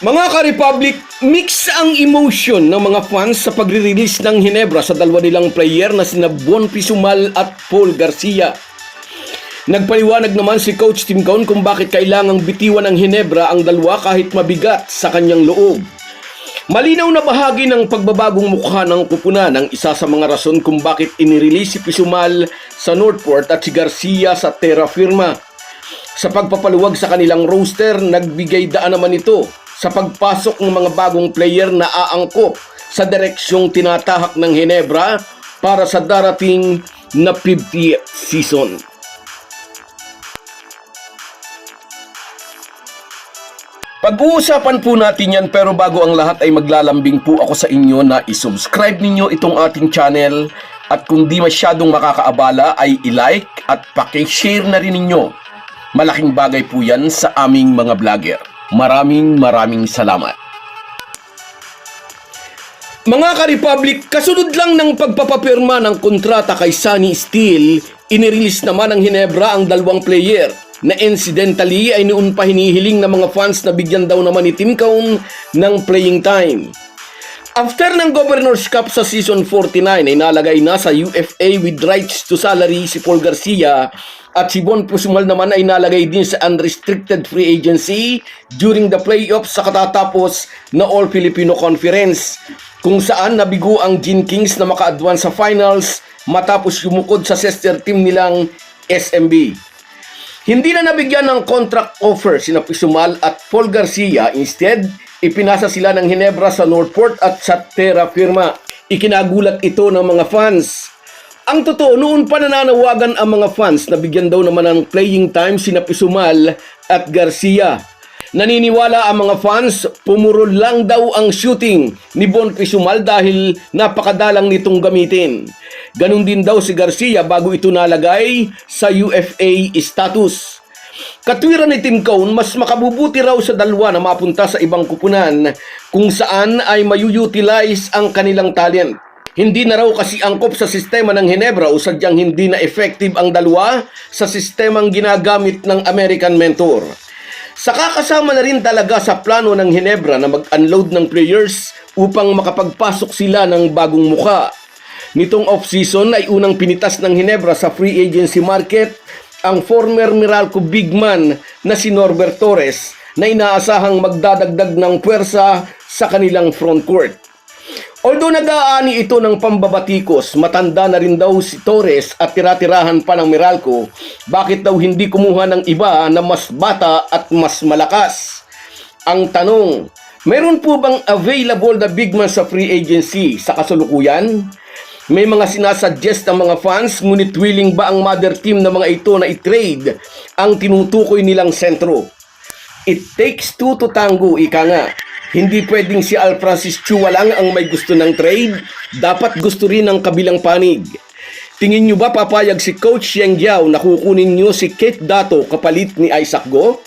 Mga ka-Republic, mix ang emotion ng mga fans sa pagre-release ng Hinebra sa dalawa nilang player na sina Bon Pisumal at Paul Garcia. Nagpaliwanag naman si Coach Tim Cone kung bakit kailangang bitiwan ng Hinebra ang dalawa kahit mabigat sa kanyang loob. Malinaw na bahagi ng pagbabagong mukha ng kupunan ang isa sa mga rason kung bakit inirelease si Pisumal sa Northport at si Garcia sa Terra Firma. Sa pagpapaluwag sa kanilang roster, nagbigay daan naman ito sa pagpasok ng mga bagong player na aangkop sa direksyong tinatahak ng Hinebra para sa darating na 50th season. Pag-uusapan po natin yan pero bago ang lahat ay maglalambing po ako sa inyo na isubscribe ninyo itong ating channel at kung di masyadong makakaabala ay i-like at pakishare na rin ninyo. Malaking bagay po yan sa aming mga vlogger. Maraming maraming salamat. Mga ka-Republic, kasunod lang ng pagpapapirma ng kontrata kay Sunny Steel, inirelease naman ng Hinebra ang dalawang player na incidentally ay noon pa hinihiling ng mga fans na bigyan daw naman ni Tim Cone ng playing time. After ng Governor's Cup sa season 49 ay nalagay na sa UFA with rights to salary si Paul Garcia at si Bon Pusumal naman ay nalagay din sa unrestricted free agency during the playoffs sa katatapos na All Filipino Conference kung saan nabigo ang Gin Kings na maka-advance sa finals matapos yumukod sa sister team nilang SMB. Hindi na nabigyan ng contract offer sina Pisumal at Paul Garcia. Instead, ipinasa sila ng Hinebra sa Northport at sa Terra Firma. Ikinagulat ito ng mga fans. Ang totoo, noon pa nananawagan ang mga fans na bigyan daw naman ng playing time sina Pisumal at Garcia. Naniniwala ang mga fans, pumurol lang daw ang shooting ni Bon Pisumal dahil napakadalang nitong gamitin. Ganon din daw si Garcia bago ito nalagay sa UFA status. Katwiran ni Tim Cone, mas makabubuti raw sa dalawa na mapunta sa ibang kupunan kung saan ay mayu-utilize ang kanilang talent. Hindi na raw kasi angkop sa sistema ng Hinebra o sadyang hindi na effective ang dalawa sa sistemang ginagamit ng American Mentor. Saka kasama na rin talaga sa plano ng Hinebra na mag-unload ng players upang makapagpasok sila ng bagong muka. Nitong off-season ay unang pinitas ng Hinebra sa free agency market ang former Meralco big man na si Norbert Torres na inaasahang magdadagdag ng puwersa sa kanilang front court. Although nag-aani ito ng pambabatikos, matanda na rin daw si Torres at tira-tirahan pa ng Meralco, bakit daw hindi kumuha ng iba na mas bata at mas malakas? Ang tanong, meron po bang available na big man sa free agency sa kasalukuyan? May mga sinasuggest ang mga fans, ngunit willing ba ang mother team na mga ito na i-trade ang tinutukoy nilang sentro? It takes two to tango, ika nga. Hindi pwedeng si Al Francis Chua lang ang may gusto ng trade, dapat gusto rin ng kabilang panig. Tingin nyo ba papayag si Coach Yang Yao na kukunin nyo si Kate Dato kapalit ni Isaac Go?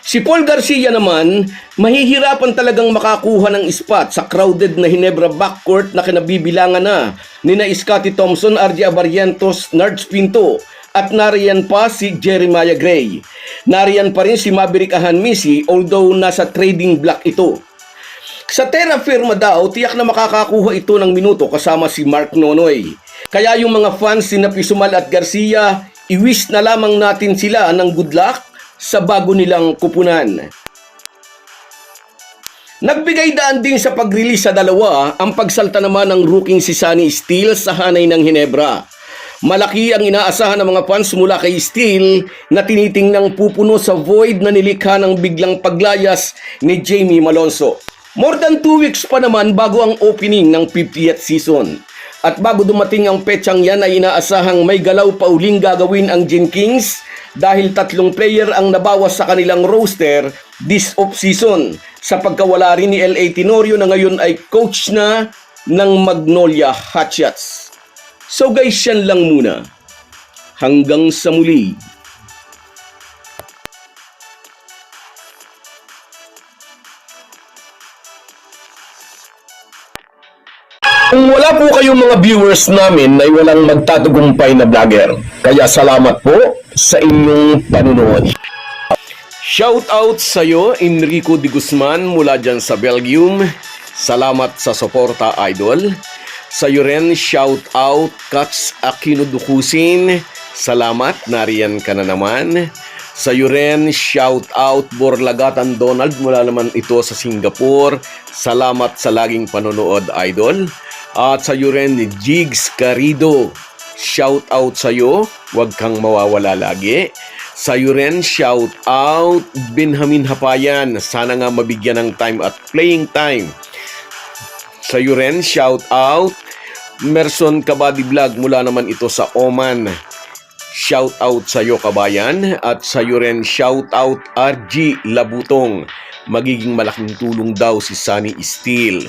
Si Paul Garcia naman, mahihirapan talagang makakuha ng spot sa crowded na Hinebra backcourt na kinabibilangan na ni na Scottie Thompson, RJ Abarientos, Nards Pinto at nariyan pa si Jeremiah Gray. Nariyan pa rin si Maverick Ahanmisi although nasa trading block ito. Sa Terra Firma daw, tiyak na makakakuha ito ng minuto kasama si Mark Nonoy. Kaya yung mga fans ni Pisumal at Garcia, i-wish na lamang natin sila ng good luck sa bago nilang kupunan. Nagbigay daan din sa pag-release sa dalawa ang pagsalta naman ng rookie si Sunny Steele sa hanay ng Hinebra. Malaki ang inaasahan ng mga fans mula kay Steele na tinitingnang pupuno sa void na nilikha ng biglang paglayas ni Jamie Malonzo. More than 2 weeks pa naman bago ang opening ng 50th season. At bago dumating ang petsang yan ay inaasahang may galaw pa uling gagawin ang Gin Kings dahil tatlong player ang nabawas sa kanilang roster this off-season sa pagkawala rin ni L.A. Tenorio na ngayon ay coach na ng Magnolia Hotshots. So guys, yan lang muna. Hanggang sa muli. Kung wala po kayong mga viewers namin ay walang magtatagumpay na vlogger. Kaya salamat po sa inyong panunood. Shout out sa iyo, Enrico de Guzman mula dyan sa Belgium. Salamat sa suporta, idol. Sa iyo rin, shout out, Kats Aquino Dukusin. Salamat, nariyan ka na naman. Sa iyo rin, shout out, Borlagatan Donald mula naman ito sa Singapore. Salamat sa laging panonood, idol. At sa iyo rin, Jigs Carido. Shout out sa iyo, huwag kang mawawala lagi. Sa iyo rin, shout out Benjamin Hapayan. Sana nga mabigyan ng time at playing time. Sa iyo rin, shout out Merson Kabadi Vlog mula naman ito sa Oman. Shout out sa iyo kabayan at sa iyo rin shout out RG Labutong. Magiging malaking tulong daw si Sunny Steel.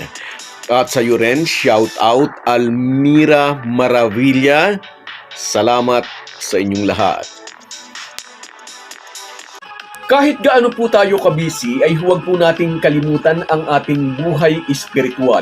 At sa iyo rin shout out Almira Maravilla. Salamat sa inyong lahat. Kahit gaano po tayo kabisi ay huwag po nating kalimutan ang ating buhay espiritual.